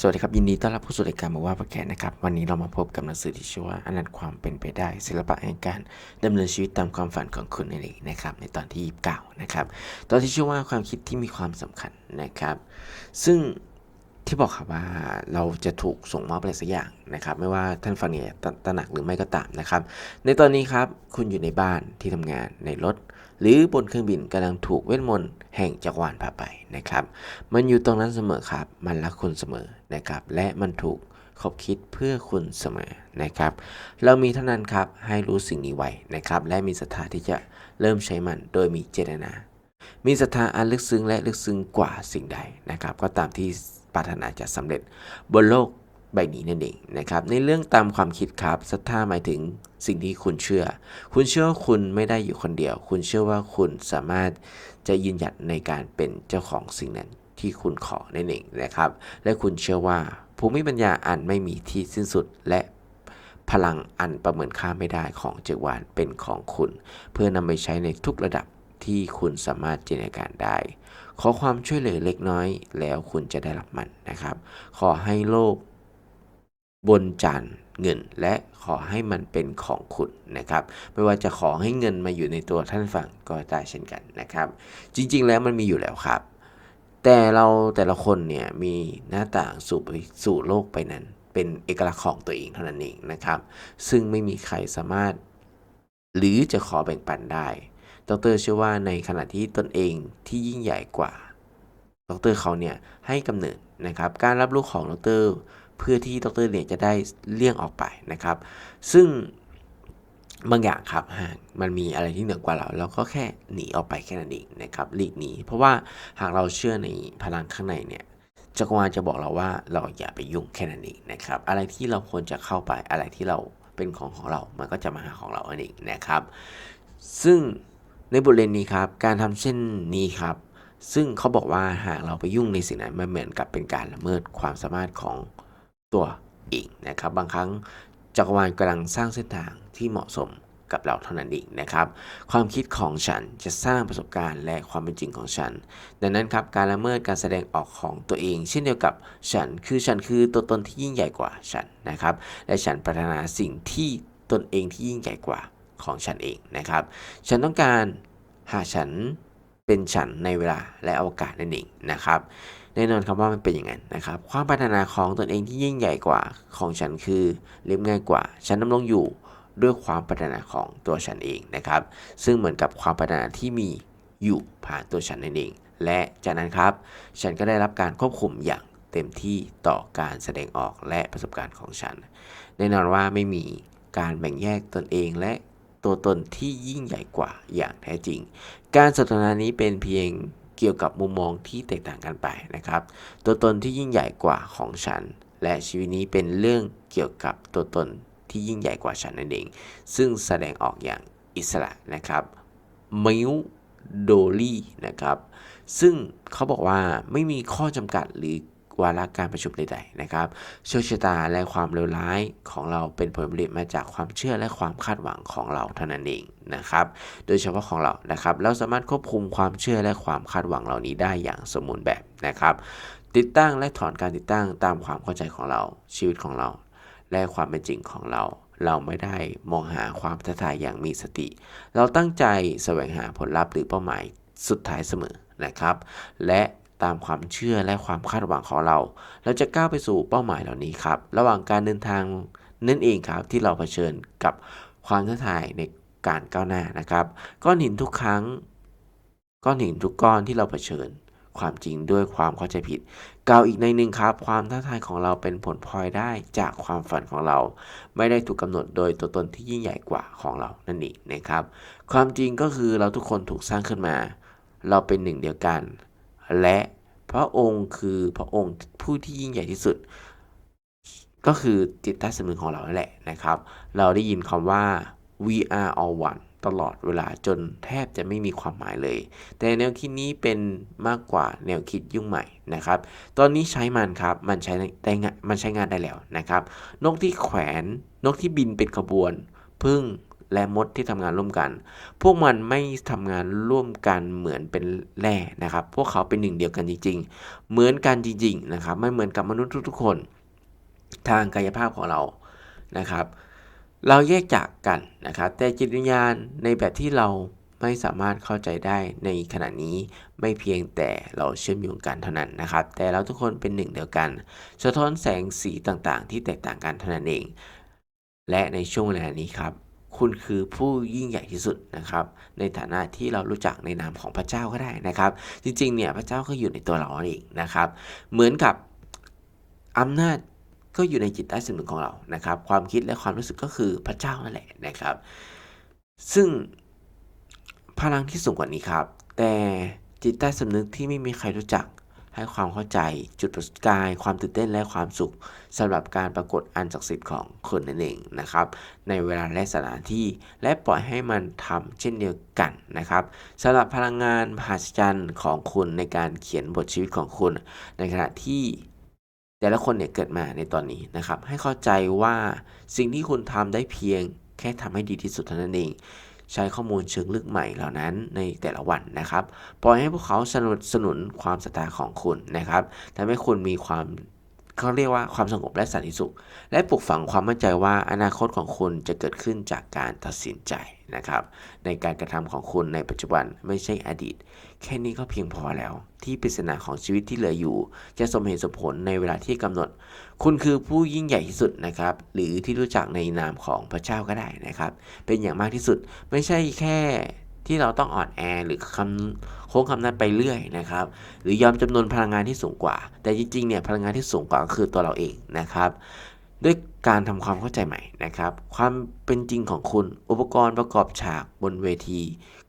สวัสดีครับ ยินดีต้อนรับผู้สู่รายการมาว่าประแกนนะครับ วันนี้เรามาพบกับหนังสือที่ชื่อว่าอนันต์ความเป็นไปได้ ศิลปะแห่งการดำเนินชีวิตตามความฝันของคุณนั่นเองนะครับ ในตอนที่29นะครับ ตอนที่ชื่อว่าความคิดที่มีความสำคัญนะครับ ซึ่งที่บอกครับว่าเราจะถูกส่งมอบอะไรสักอย่างนะครับ ไม่ว่าท่านฟังเนี่ยตตระหนักหรือไม่ก็ตามนะครับ ในตอนนี้ครับคุณอยู่ในบ้านที่ทำงานในรถ หรือบนเครื่องบินกำลังถูกเวทมนต์แห่งจักรวาลพาไปนะครับ มันอยู่ตรงนั้นเสมอครับ มันรักคุณเสมอนะครับ และมันถูกขบคิดเพื่อคุณเสมอนะครับ เรามีเท่านั้นครับให้รู้สิ่งนี้ไว้นะครับ และมีศรัทธาที่จะเริ่มใช้มันโดยมีเจตนา มีศรัทธาอันลึกซึ้งและลึกซึ้งกว่าสิ่งใดนะครับ ก็ตามที่ปรารถนาจะสำเร็จบนโลก ใบนี้นั่นเองนะครับ ในเรื่องตามความคิดครับศรัทธาหมายถึงสิ่งที่คุณเชื่อ คุณเชื่อว่าคุณไม่ได้อยู่คนเดียว คุณเชื่อว่าคุณสามารถจะยืนหยัดในการเป็นเจ้าของสิ่งนั้นที่คุณขอนั่นเองนะครับ และคุณเชื่อว่าภูมิปัญญาอันไม่มีที่สิ้นสุดและพลังอันประเมินค่าไม่ได้ของจักรวาลเป็นของคุณ เพื่อนำไปใช้ในทุกระดับที่คุณสามารถจินตนาการได้ ขอความช่วยเหลือเล็กน้อยแล้วคุณจะได้รับมันนะครับ ขอให้โลก บนจานเงินและขอให้มันเป็นของคุณนะครับ ไม่ว่าจะขอให้เงินมาอยู่ในตัวท่านฟังก็ได้เช่นกันนะครับ จริงๆแล้วมันมีอยู่แล้วครับ แต่เราแต่ละคนเนี่ยมีหน้าต่างสู่ไปสู่โลกไปนั้น เป็นเอกลักษณ์ของตัวเองเท่านั้นเองนะครับ ซึ่งไม่มีใครสามารถ หรือจะขอแบ่งปันได้ดรเชื่อว่าในขณะที่ตนเองที่ยิ่งใหญ่กว่าดรเขาเนี่ยให้กำเนิดนะครับ การรับรู้ของดร เพื่อที่ดรเนี่ยจะได้เลี่ยงออกไปนะครับ ซึ่งบางอย่างครับหากมันมีอะไรที่เหนือกว่าเรา เราก็แค่หนีออกไปแค่นั้นเองนะครับหลีกหนีเพราะว่าหากเราเชื่อในพลังข้างในเนี่ยจักรวาลจะบอกเราว่าเราอย่าไปยุ่งแค่นั้นเองนะครับ อะไรที่เราควรจะเข้าไปอะไรที่เราเป็นของของเรา มันก็จะมาหาของเราเองนะครับ ซึ่งในบทเรียนนี้ครับการทำเช่นนี้ครับ ซึ่งเขาบอกว่าหากเราไปยุ่งในสิ่งนั้นมันเหมือนกับเป็นการละเมิดความสามารถของ ตัวเองนะครับ บางครั้งจักรวาลกำลังสร้างเส้นทางที่เหมาะสมกับเราเท่านั้นเองนะครับ ความคิดของฉันจะสร้างประสบการณ์และความเป็นจริงของฉัน ดังนั้นครับการละเมิดการแสดงออกของตัวเอง เช่นเดียวกับฉันคือฉันคือตัวตนที่ยิ่งใหญ่กว่าฉันนะครับ และฉันปรารถนาสิ่งที่ตนเองที่ยิ่งใหญ่กว่าของฉันเองนะครับ ฉันต้องการหากฉันเป็นฉันในเวลาและโอกาศนั่นเองนะครับ แน่นอนครับว่ามันเป็นอย่างนั้นนะครับ ความปรารถนาของตนเองที่ยิ่งใหญ่กว่าของฉันคือเรียบง่ายกว่า ฉันดำรงอยู่ด้วยความปรารถนาของตัวฉันเองนะครับ ซึ่งเหมือนกับความปรารถนาที่มีอยู่ผ่านตัวฉันนั่นเอง และจากนั้นครับ ฉันก็ได้รับการควบคุมอย่างเต็มที่ต่อการแสดงออกและประสบการณ์ของฉัน แน่นอนว่าไม่มีการแบ่งแยกตนเองและตัวตนที่ยิ่งใหญ่กว่าอย่างแท้จริง การสนทนานี้เป็นเพียง เกี่ยวกับมุมมองที่แตกต่างกันไปนะครับ ตัวตนที่ยิ่งใหญ่กว่าของฉัน และชีวิตนี้เป็นเรื่องเกี่ยวกับตัวตนที่ยิ่งใหญ่กว่าฉันนั่นเอง ซึ่งแสดงออกอย่างอิสระนะครับมิวโดลี่นะครับ ซึ่งเขาบอกว่าไม่มีข้อจำกัดหรือ วาระการประชุมใดๆนะครับโชคชะตาและความเลวร้ายของเราเป็นผลผลิตมาจากความเชื่อและความคาดหวังของเราเท่านั้นเองนะครับ โดยเฉพาะของเรานะครับ เราสามารถควบคุมความเชื่อและความคาดหวังเหล่านี้ได้อย่างสมบูรณ์แบบนะครับ ติดตั้งและถอนการติดตั้งตามความเข้าใจของเรา ชีวิตของเรา และความเป็นจริงของเราเราไม่ได้มองหาความท้าทายอย่างมีสติ เราตั้งใจแสวงหาผลลัพธ์หรือเป้าหมายสุดท้ายเสมอนะครับ และ ตามความเชื่อและความคาดหวังของเรา เราจะก้าวไปสู่เป้าหมายเหล่านี้ครับ ระหว่างการเดินทางนั่นเองครับที่เราเผชิญกับความท้าทายในการก้าวหน้านะครับ ก้อนหินทุกครั้ง ก้อนหินทุกก้อนที่เราเผชิญ ความจริงด้วยความเข้าใจผิดกล่าวอีกในหนึ่งครับ ความท้าทายของเราเป็นผลพลอยได้จากความฝันของเรา ไม่ได้ถูกกำหนดโดยตัวตนที่ยิ่งใหญ่กว่าของเรานั่นเองนะครับ ความจริงก็คือเราทุกคนถูกสร้างขึ้นมา เราเป็นหนึ่งเดียวกัน และพระองค์คือพระองค์ผู้ที่ยิ่งใหญ่ที่สุด ก็คือจิตใต้สำนึกของเรานั่นแหละนะครับ เราได้ยินคำว่า we are all one ตลอดเวลาจนแทบจะไม่มีความหมายเลย แต่แนวคิดนี้เป็นมากกว่าแนวคิดยุ่งใหม่นะครับ ตอนนี้ใช้มันครับ มันใช้ได้งานมันใช้งานได้แล้วนะครับ นกที่แขวน นกที่บินเป็นขบวน พึ่ง และมดที่ทำงานร่วมกัน พวกมันไม่ทำงานร่วมกันเหมือนเป็นแร่นะครับ พวกเขาเป็นหนึ่งเดียวกันจริง ๆ เหมือนกันจริงๆนะครับ ไม่เหมือนกับมนุษย์ทุกๆคน ทางกายภาพของเรานะครับ เราแยกจากกันนะครับ แต่จิตวิญญาณในแบบที่เราไม่สามารถเข้าใจได้ในขณะนี้ไม่เพียงแต่เราเชื่อมโยงกันเท่านั้นนะครับ แต่เราทุกคนเป็นหนึ่งเดียวกัน สะท้อนแสงสีต่างๆ ที่แตกต่างกันเท่านั้นเอง และในช่วงเวลานี้ครับ คุณคือผู้ยิ่งใหญ่ที่สุดนะครับ ในฐานะที่เรารู้จักในนามของพระเจ้าก็ได้นะครับ จริงๆเนี่ยพระเจ้าก็อยู่ในตัวเราเองนะครับ เหมือนกับอำนาจก็อยู่ในจิตใต้สำนึกของเรานะครับ ความคิดและความรู้สึกก็คือพระเจ้านั่นแหละนะครับ ซึ่งพลังที่สูงกว่านี้ครับ แต่จิตใต้สำนึกที่ไม่มีใครรู้จัก ให้ความเข้าใจจุดประกาย ความตื่นเต้นและความสุขสำหรับการปรากฏอันศักดิ์สิทธิ์ของคนนั่นเองนะครับ ในเวลาและสถานที่ และปล่อยให้มันทำเช่นเดียวกันนะครับสำหรับพลังงานมหัศจรรย์ของคุณในการเขียนบทชีวิตของคุณ ในขณะที่แต่ละคนเนี่ยเกิดมาในตอนนี้นะครับ ให้เข้าใจว่าสิ่งที่คุณทำได้เพียงแค่ทำให้ดีที่สุดเท่านั้นเอง ใช้ข้อมูลเชิงลึกใหม่เหล่านั้นในแต่ละวันนะครับ ปล่อยให้พวกเขาสนับสนุนความศรัทธาของคุณนะครับทำให้คุณมีความ เขาเรียกว่าความสงบและสันติสุข และปลูกฝังความมั่นใจว่าอนาคตของคุณจะเกิดขึ้นจากการตัดสินใจนะครับ ในการกระทำของคุณในปัจจุบันไม่ใช่อดีต แค่นี้ก็เพียงพอแล้ว ที่ปริศนาของชีวิตที่เหลืออยู่ จะสมเหตุสมผลในเวลาที่กำหนด คุณคือผู้ยิ่งใหญ่ที่สุดนะครับ หรือที่รู้จักในนามของพระเจ้าก็ได้นะครับ เป็นอย่างมากที่สุดไม่ใช่แค่ ที่เราต้องอ่อนแอหรือคำโค้งคำนั้นไปเรื่อยนะครับ หรือยอมจำนวนพลังงานที่สูงกว่า แต่จริงๆเนี่ยพลังงานที่สูงกว่าก็คือตัวเราเองนะครับ ด้วยการทำความเข้าใจใหม่นะครับ ความเป็นจริงของคุณอุปกรณ์ประกอบฉากบนเวที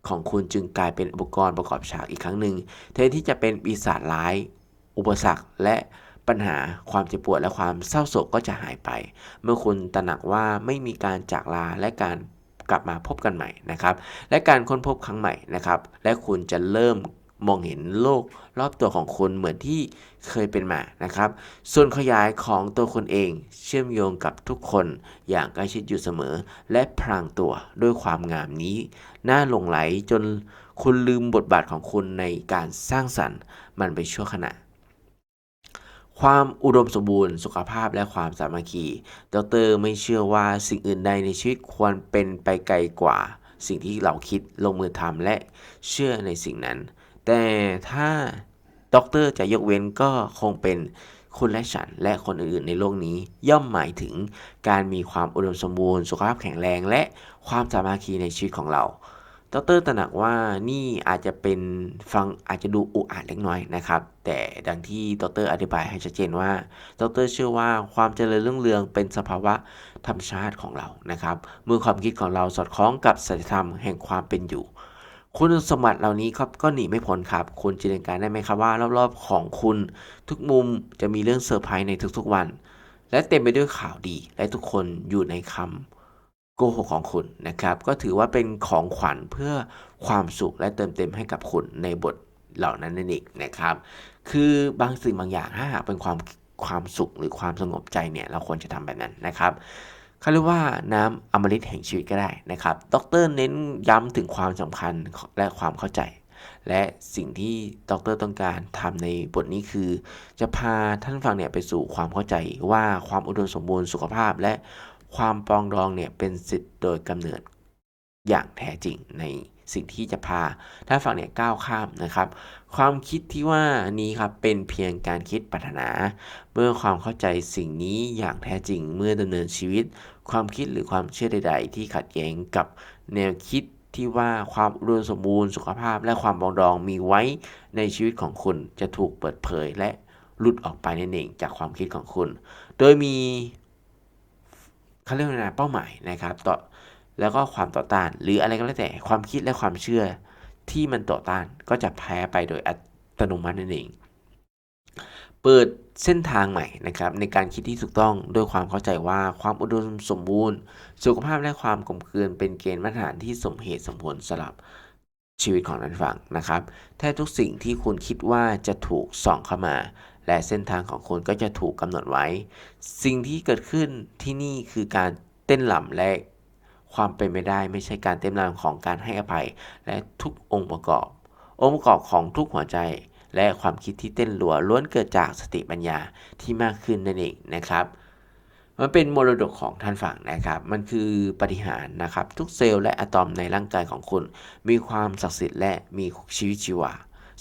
ของคุณจึงกลายเป็นอุปกรณ์ประกอบฉากอีกครั้งหนึ่งแทนที่จะเป็นปีศาจร้าย อุปสรรคและปัญหาความเจ็บปวดและความเศร้าโศกก็จะหายไป เมื่อคุณตระหนักว่าไม่มีการจากลาและการ กลับมาพบกันใหม่นะครับ และการค้นพบครั้งใหม่นะครับ และคุณจะเริ่มมองเห็นโลกรอบตัวของคุณเหมือนที่เคยเป็นมานะครับ ส่วนขยายของตัวคุณเองเชื่อมโยงกับทุกคนอย่างใกล้ชิดอยู่เสมอ และพรางตัวด้วยความงามนี้ น่าหลงไหลจนคุณลืมบทบาทของคุณในการสร้างสรรค์มันไปชั่วขณะ ความอุดมสมบูรณ์ สุขภาพและความสามัคคี ดร ไม่เชื่อว่าสิ่งอื่นใดในชีวิตควรเป็นไปไกลกว่า สิ่งที่เราคิดลงมือทำและเชื่อในสิ่งนั้น แต่ถ้าด็อกเตอร์จะยกเว้นก็คงเป็นคุณและฉันและคนอื่นๆในโลกนี้ย่อมหมายถึงการมีความอุดมสมบูรณ์ สุขภาพแข็งแรง และความสามัคคีในชีวิตของเรา ดรตระหนักว่านี่อาจจะเป็นฟังอาจจะดูอุอาจเล็กน้อยนะครับ แต่ดังที่ดรอธิบายให้ชัดเจนว่าดรเชื่อว่าความเจริญรุ่งเรืองเป็นสภาวะธรรมชาติของเรานะครับ เมื่อความคิดของเราสอดคล้องกับสัจธรรมแห่งความเป็นอยู่ คุณสมบัติเหล่านี้ครับก็หนีไม่พ้นครับ คุณจินตนาการได้ไหมครับว่ารอบๆของคุณ ทุกมุมจะมีเรื่องเซอร์ไพรส์ในทุกๆวัน และเต็มไปด้วยข่าวดี และทุกคนอยู่ในคำ โกหกของคุณนะครับ ก็ถือว่าเป็นของขวัญเพื่อความสุขและเติมเต็มให้กับคุณในบทเหล่านั้นนั่นเองนะครับ คือบางสิ่งบางอย่างถ้าหากเป็นความความสุขหรือความสงบใจเนี่ยเราควรจะทำแบบนั้นนะครับเขาเรียกว่าน้ำอมฤตแห่งชีวิตก็ได้นะครับ ดรเน้นย้ำถึงความสำคัญและความเข้าใจ และสิ่งที่ดรต้องการทำในบทนี้คือ จะพาท่านฟังเนี่ยไปสู่ความเข้าใจว่าความอุดมสมบูรณ์สุขภาพและ ความปองดองเนี่ยเป็นสิทธิ์โดยกำเนิดอย่างแท้จริงในสิ่งที่จะพาท่านฟังเนี่ยก้าวข้ามนะครับ ความคิดที่ว่านี้ครับเป็นเพียงการคิดปรารถนา เมื่อความเข้าใจสิ่งนี้อย่างแท้จริงเมื่อดำเนินชีวิต ความคิดหรือความเชื่อใด ๆ ที่ขัดแย้งกับแนวคิดที่ว่าความอุดมสมบูรณ์สุขภาพและความปองดองมีไว้ในชีวิตของคุณจะถูกเปิดเผยและหลุดออกไปนั่นเองจากความคิดของคุณ โดยมี เขาเรียกว่าเป้าหมายนะครับต่อแล้วก็ความต่อต้าน หรืออะไรก็แล้วแต่ความคิดและความเชื่อที่มันต่อต้านก็จะแพ้ไปโดยอัตโนมัตินั่นเอง เปิดเส้นทางใหม่นะครับในการคิดที่ถูกต้องด้วยความเข้าใจว่าความอุดมสมบูรณ์ สุขภาพและความกลมกลืนเป็นเกณฑ์มาตรฐานที่สมเหตุสมผลสำหรับชีวิตของนันฟังนะครับแทบทุกสิ่งที่คุณคิดว่าจะถูกส่องเข้ามา และเส้นทางของคุณก็จะถูกกำหนดไว้ สิ่งที่เกิดขึ้นที่นี่คือการเต้นหล่ำและความเป็นไปได้ไม่ใช่การเต็มรางของการให้อภัย และทุกองค์ประกอบ องค์ประกอบของทุกหัวใจ และความคิดที่เต้นรัวล้วนเกิดจากสติปัญญาที่มากขึ้นนั่นเองนะครับ มันเป็นมรดกของท่านฝั่งนะครับ มันคือปฏิหารนะครับ ทุกเซลล์และอะตอมในร่างกายของคุณ มีความศักดิ์สิทธิ์และมีชีวิตชีวา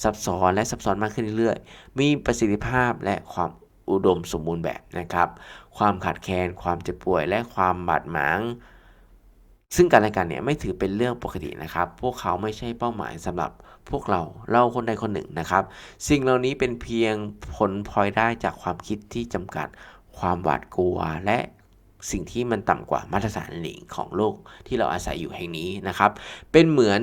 ซับซ้อนและซับซ้อนมากขึ้นเรื่อยๆ มีประสิทธิภาพและความอุดมสมบูรณ์แบบนะครับ ความขาดแคลน ความเจ็บป่วย และความบาดหมาง ซึ่งกันและกันเนี่ยไม่ถือเป็นเรื่องปกตินะครับ พวกเขาไม่ใช่เป้าหมายสำหรับพวกเรา เราคนใดคนหนึ่งนะครับ สิ่งเหล่านี้เป็นเพียงผลพลอยได้จากความคิดที่จำกัด ความหวาดกลัว และสิ่งที่มันต่ำกว่ามาตรฐานหลิงของโลกที่เราอาศัยอยู่แห่งนี้นะครับ เป็นเหมือน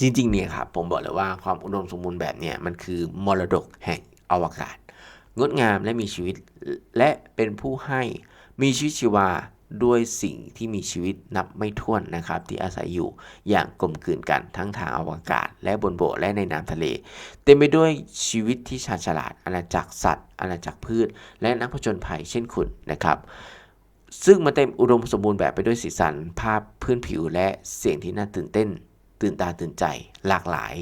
จริงๆเนี่ยครับผมบอกเลยว่าความอุดมสมบูรณ์แบบเนี่ยมันคือมรดกแห่งอวกาศ งดงามและมีชีวิตและเป็นผู้ให้มีชีวิตชีวาด้วยสิ่งที่มีชีวิตนับไม่ถ้วนนะครับ ที่อาศัยอยู่อย่างกลมกลืนกันทั้งทางอวกาศ และบนบกและในน้ำทะเล เต็มไปด้วยชีวิตที่ชาญฉลาด อาณาจักรสัตว์ อาณาจักรพืช และนักผจญภัยเช่นคุณนะครับ ซึ่งมันเต็มอุดมสมบูรณ์แบบไปด้วยสีสัน ภาพพื้นผิวและเสียงที่น่าตื่นเต้น ตื่นตาตื่นใจหลากหลาย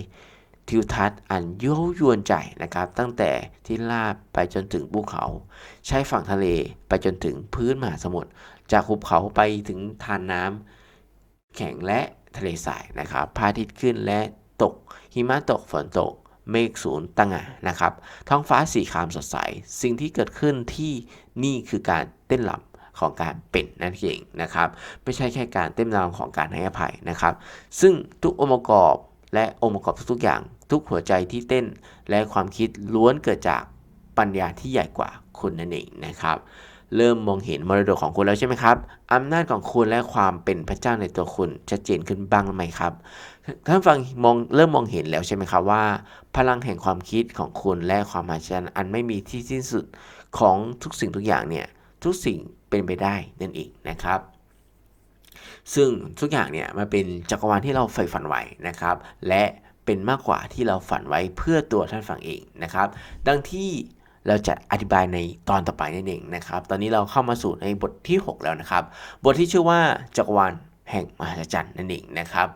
ทิวทัศน์อันยั่วยวนใจนะครับ ตั้งแต่ที่ลาบไปจนถึงภูเขา ใช้ฝั่งทะเลไปจนถึงพื้นมหาสมุทรจากหุบเขาไปถึงทานน้ำแข็งและทะเลทรายนะครับพระอาทิตย์ขึ้นและตก หิมะตกฝนตก เมฆสูนตั้งะนะครับ ท้องฟ้าสีครามสดใส สิ่งที่เกิดขึ้นที่นี่คือการเต้นรำ ของการเป็นนั่นเองนะครับ ไม่ใช่แค่การเต้นรำของการให้อภัยนะครับ ซึ่งทุกองค์ประกอบและองค์ประกอบทุกๆอย่าง ทุกหัวใจที่เต้นและความคิดล้วนเกิดจากปัญญาที่ใหญ่กว่าคุณนั่นเองนะครับ เริ่มมองเห็นมรดกของคุณแล้วใช่ไหมครับอำนาจของคุณและความเป็นพระเจ้าในตัวคุณชัดเจนขึ้นบ้างไหมครับท่านฟังมองเริ่มมองเห็นแล้วใช่ไหมครับว่า พลังแห่งความคิดของคุณและความหัศจรรย์อันไม่มีที่สิ้นสุดของทุกสิ่งทุกอย่างเนี่ยทุกสิ่ง เป็นไปได้นั่นเองนะครับซึ่งทุกอย่างเนี่ยมันเป็นจักรวาลที่เราใฝ่ฝันไว้นะครับ และเป็นมากกว่าที่เราฝันไว้เพื่อตัวท่านฟังเองนะครับ ดังที่เราจะอธิบายในตอนต่อไปนั่นเองนะครับ ตอนนี้เราเข้ามาสู่ในบทที่ 6 แล้วนะครับ บทที่ชื่อว่าจักรวาลแห่งมหัศจรรย์นั่นเองนะครับ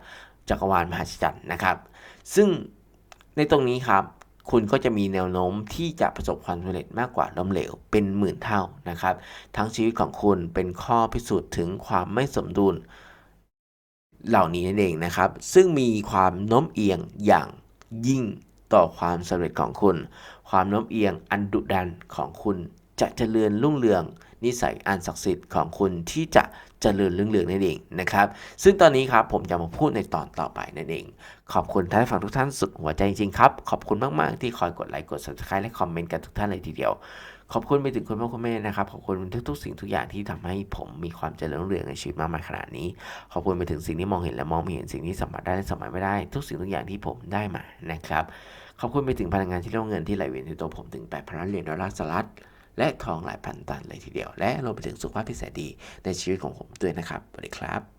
จักรวาลมหัศจรรย์นะครับ ซึ่งในตรงนี้ครับ คุณก็จะมีแนวโน้มที่จะประสบความสำเร็จมากกว่าล้มเหลวเป็นหมื่นเท่านะครับ ทั้งชีวิตของคุณเป็นข้อพิสูจน์ถึงความไม่สมดุล เหล่านี้นั่นเองนะครับ ซึ่งมีความโน้มเอียงอย่างยิ่งต่อความสำเร็จของคุณ ความโน้มเอียงอันดุดันของคุณจะเจริญรุ่งเรือง นิสัยอันศักดิ์สิทธิ์ของคุณที่จะ เจริญรุ่งเรืองนั่นเองนะครับ ซึ่งตอนนี้ครับผมจะมาพูดในตอนต่อไปนั่นเอง ขอบคุณท่านผู้ฟังทุกท่านสุดหัวใจจริงๆครับ ขอบคุณมากๆที่คอยกดไลค์กด subscribe และคอมเมนต์กันทุกท่านเลยทีเดียว ขอบคุณไปถึงคุณพ่อคุณแม่นะครับ ขอบคุณทุกๆสิ่งทุกอย่างที่ทำให้ผมมีความเจริญรุ่งเรืองในชีวิตมากมายขนาดนี้ ขอบคุณไปถึงสิ่งที่มองเห็นและมองไม่เห็นสิ่งที่สัมผัสได้และสัมผัสไม่ได้ ทุกสิ่งทุกอย่างที่ผมได้มานะครับ ขอบคุณไปถึงพลังงานที่เรียกว่าเงินที่ไหลเวียนในตัวผมถึง8พันล้านเหรียญดอลลาร์สหรัฐ และทองหลายพันตันเลยทีเดียว และรวมไปถึงสุขภาพที่แสนดีในชีวิตของผมด้วยนะครับสวัสดีครับ